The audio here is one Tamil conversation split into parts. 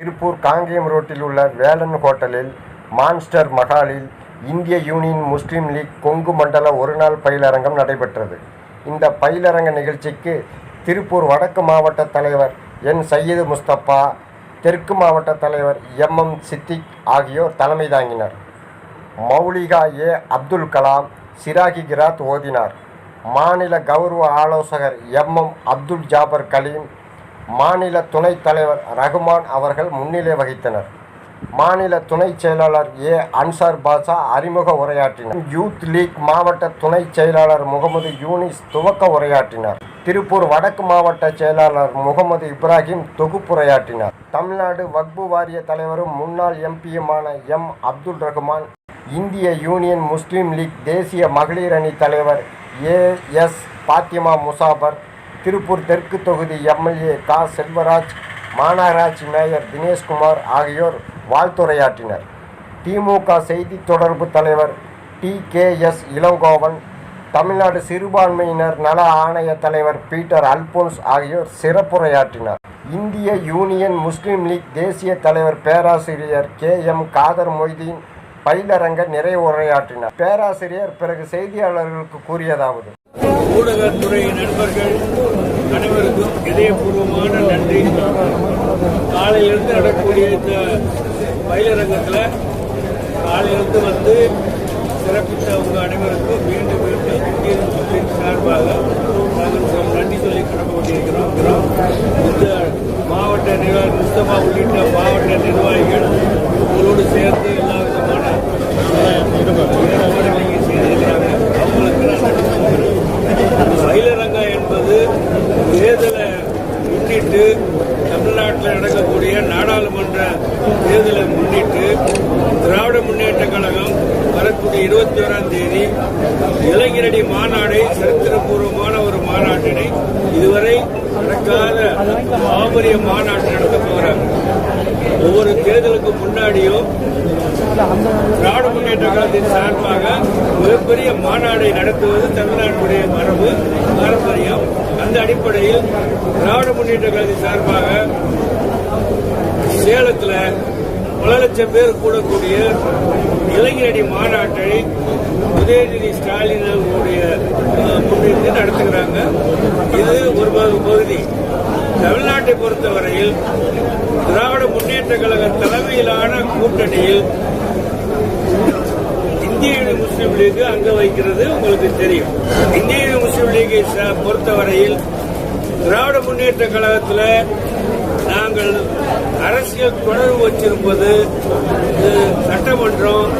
திருப்பூர் காங்கேயம் ரோட்டில் உள்ள வேலன் ஹோட்டலில் மான்ஸ்டர் மஹாலில் இந்திய யூனியன் முஸ்லீம் லீக் கொங்கு மண்டல ஒருநாள் பயிலரங்கம் நடைபெற்றது. இந்த பயிலரங்க நிகழ்ச்சிக்கு திருப்பூர் வடக்கு மாவட்ட தலைவர் என் சையது முஸ்தபா தெற்கு மாவட்ட தலைவர் எம் எம் சித்திக் ஆகியோர் தலைமை தாங்கினர். மௌலிகா ஏ அப்துல் கலாம் சிராகி கிராத் ஓதினார். மாநில கௌரவ ஆலோசகர் எம் எம் அப்துல் ஜாபர் கலீம் மாநில துணைத் தலைவர் ரகுமான் அவர்கள் முன்னிலை வகித்தனர். மாநில துணைச் செயலாளர் ஏ. அன்சார் பாஷா அறிமுக உரையாற்றினார். யூத் லீக் மாவட்ட துணைச் செயலாளர் முகமது யூனிஸ் துவக்க உரையாற்றினார். திருப்பூர் வடக்கு மாவட்ட செயலாளர் முகமது இப்ராஹிம் தொகுப்புரையாற்றினார் தமிழ்நாடு வக்பு வாரிய தலைவரும் முன்னாள் எம்பியுமான எம். அப்துல் ரஹ்மான் இந்திய யூனியன் முஸ்லீம் லீக் தேசிய மகளிர் அணி தலைவர் ஏ. எஸ். பாத்திமா முசாபர் திருப்பூர் தெற்கு தொகுதி எம்எல்ஏ கா. செல்வராஜ் மாநகராட்சி மேயர் தினேஷ்குமார் ஆகியோர் வாழ்த்துரையாற்றினர். திமுக செய்தி தொடர்பு தலைவர் T. K. S. Elangovan Tamil Nadu சிறுபான்மையினர் நல ஆணைய தலைவர் பீட்டர் அல்போன்ஸ் ஆகியோர் சிறப்புரையாற்றினார். இந்திய யூனியன் முஸ்லீம் லீக் தேசிய தலைவர் பேராசிரியர் கே. எம். காதர் மொய்தீன் பயிலரங்க நிறைவுரையாற்றினார். பேராசிரியர் பிறகு செய்தியாளர்களுக்கு கூறியதாவது. ஊடகத்துறை நண்பர்கள் அனைவருக்கும் இதயபூர்வமான நன்றி. காலையிலிருந்து நடக்கக்கூடிய இந்த பயிலரங்கத்தில் காலையிலிருந்து வந்து சிறப்பித்த உங்கள் அனைவருக்கும் மீண்டும் மீண்டும் இந்திய முஸ்லீம் சார்பாக நாங்கள் சொ- நன்றி சொல்லி கடமைப்பட்டிருக்கிறோம் இந்த மாவட்ட நிர்வாகி முஸ்தபா உள்ளிட்ட மாவட்ட நிர்வாகிகள் உங்களோடு சேர்ந்து எல்லா விதமான ஈடுபாடுகளை செய்திருக்கிறாங்க அவங்களுக்கு நான் நன்றி சொல்கிறேன். பயிலரங்கா என்பது தேர்தலை முன்னிட்டு தமிழ்நாட்டில் நடக்கக்கூடிய நாடாளுமன்ற தேர்தலை முன்னிட்டு திராவிட முன்னேற்ற கழகம் வரக்கூடிய இருபத்தி ஓராம் இளைஞரடி மாநாடு மாநாடை சரித்திரபூர்வமான ஒரு மாநாட்டினை இதுவரை நடக்காத மாபெரிய மாநாட்டு நடத்த போகிறாங்க. ஒவ்வொரு தேர்தலுக்கு முன்னாடியும் திராவிட முன்னேற்ற கழகத்தின் சார்பாக மிகப்பெரிய மாநாடை நடத்துவது தமிழ்நாட்டுடைய மரபு பாரம்பரியம். அந்த அடிப்படையில் திராவிட முன்னேற்ற கழகத்தின் சார்பாக சேலத்தில் பல லட்சம் பேர் கூடக்கூடிய இளைஞரடி மாநாட்டை உதயநிதி ஸ்டாலின் அவர்களுடைய முன்னிட்டு நடத்துகிறாங்க. இது ஒரு பகுதி. தமிழ்நாட்டை பொறுத்தவரையில் திராவிட முன்னேற்ற கழக தலைமையிலான கூட்டணியில் இந்திய முஸ்லீம் லீக் அங்க வைக்கிறது உங்களுக்கு தெரியும். இந்திய முஸ்லீம் லீகை ச- பொறுத்தவரையில் திராவிட முன்னேற்ற கழகத்தில் நாங்கள் அரசியல் தொடர்பு வச்சிருப்பது சட்டமன்றம்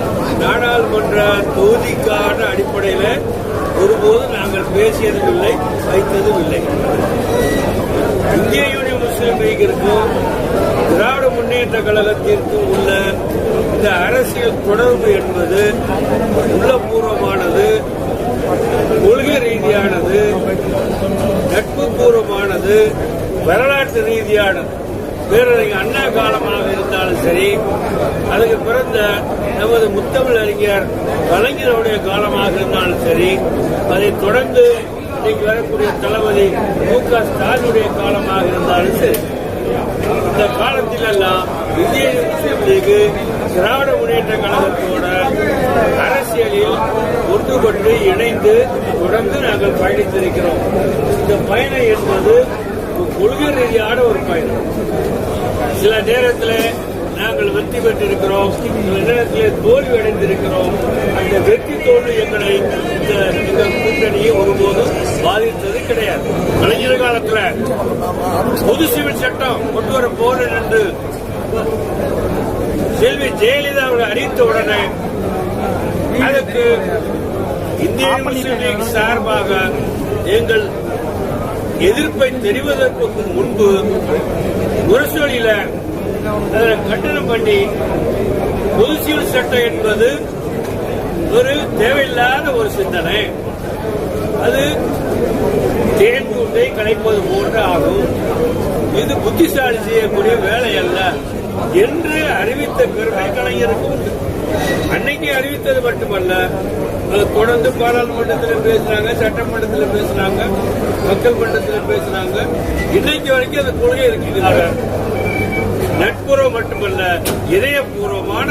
நாடாளுமன்ற தொகுதிக்கான அடிப்படையில் ஒருபோது நாங்கள் பேசியதும் இல்லை வைத்ததும் இல்லை இந்திய யூனியன் முஸ்லீம் லீகிற்கும் திராவிட முன்னேற்ற கழகத்திற்கும் உள்ள இந்த அரசியல் தொடர்பு என்பது உள்ளபூர்வமானது கொள்கை ரீதியானது நட்பு பூர்வமானது வரலாற்று ரீதியானது. பேரறிஞர் அண்ணா காலமாக இருந்தாலும் சரி அதுக்கு பிறந்த நமது முத்தமிழ் அறிஞர் கலைஞருடைய காலமாக இருந்தாலும் சரி அதை தொடர்ந்து இன்னைக்கு வரக்கூடிய தளபதி மு க ஸ்டாலினுடைய காலமாக இருந்தாலும் சரி. இந்த காலத்திலெல்லாம் இந்திய முஸ்லீம் திராவிட முன்னேற்ற கழகத்தோட அரசியலில் ஒன்றுபட்டு இணைந்து தொடர்ந்து நாங்கள் பயணித்திருக்கிறோம். இந்த பயணம் என்பது கொள்கை ரீதியான ஒரு பயணம் சில நேரத்தில் நாங்கள் வெற்றி பெற்றிருக்கிறோம். சில நேரத்தில் தோல்வி அடைந்திருக்கிறோம் அந்த வெற்றி தோல்வி எங்களை இந்த கூட்டணியை ஒருபோதும் பாதித்தது கிடையாது. கலைஞர் காலத்தில் பொது சிவில் சட்டம் கொண்டு வர போறேன் என்று செல்வி ஜெயலலிதா அவர்கள் அறிவித்த உடனே அதற்கு இந்திய முஸ்லீம் லீக் சார்பாக எங்கள் எதிர்ப்பை தெரிவதற்கு முன்பு முரசொலியில கட்டணம் பண்ணி பொது சட்டம் என்பது ஒரு தேவையில்லாத ஒரு சிந்தனை. அது தேன் கூட்டை கலைப்பது போன்று ஆகும். இது புத்திசாலி செய்யக்கூடிய வேலை அல்ல என்று அறிவித்த பெருமை கலைஞருக்கு உண்டு. அன்னைக்கு அறிவித்தது மட்டுமல்ல. தொடர்ந்து பாராளுமன்றத்தில் பேசினாங்க சட்டமன்றத்தில் பேசினாங்க மக்கள் மன்றத்தில் பேசினாங்க இன்னைக்கு வரைக்கும் அந்த கொள்கை இருக்குது நட்புறவு மட்டுமல்ல இதயபூர்வமான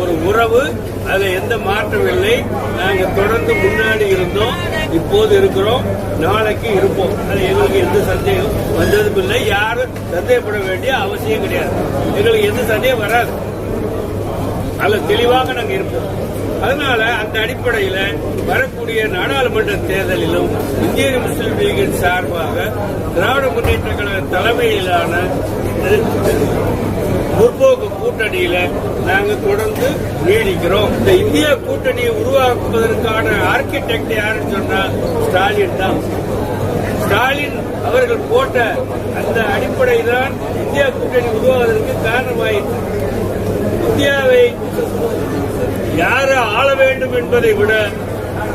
ஒரு உறவு. அதுல எந்த மாற்றம் இல்லை. நாங்க தொடர்ந்து முன்னாடி இருந்தோம். இப்போது இருக்கிறோம். நாளைக்கு இருப்போம். அது எங்களுக்கு எந்த சந்தேகம் வந்ததும் இல்லை யாரும் சந்தேகப்பட வேண்டிய அவசியம் கிடையாது. எங்களுக்கு எந்த சந்தேகம் வராது. நல்ல தெளிவாக நாங்கள் இருப்போம். அதனால அந்த அடிப்படையில் வரக்கூடிய நாடாளுமன்ற தேர்தலிலும் இந்திய முஸ்லீம் லீகின் சார்பாக திராவிட முன்னேற்ற கழக தலைமையிலான முற்போக்கு கூட்டணியில நாங்க தொடர்ந்து நீடிக்கிறோம். இந்த இந்திய கூட்டணியை உருவாக்குவதற்கான ஆர்கிடெக்ட் யாருன்னு சொன்னா ஸ்டாலின் தான். ஸ்டாலின் அவர்கள் போட்ட அந்த அடிப்படை தான் இந்தியா கூட்டணி உருவாவதற்கு காரணமாயிற்று. இந்தியாவை யார் ஆள வேண்டும் என்பதை விட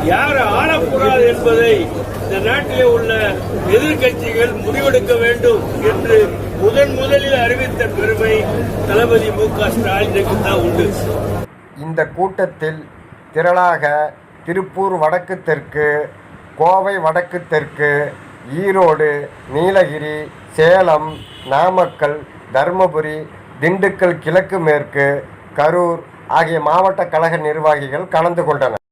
யாரை ஆளக்கூடாது என்பதை இந்த நாட்டிலே உள்ள எதிர்க்கட்சிகள் முடிவெடுக்க வேண்டும் என்று முதன் முதலில் அறிவித்த பெருமை தளபதி மு க ஸ்டாலினுக்கு தான் உண்டு. இந்த கூட்டத்தில் திரளாக திருப்பூர் வடக்கு தெற்கு கோவை வடக்கு தெற்கு ஈரோடு நீலகிரி சேலம் நாமக்கல் தருமபுரி திண்டுக்கல் கிழக்கு மேற்கு கரூர் ஆகிய மாவட்ட கழக நிர்வாகிகள் கலந்து கொண்டனர்.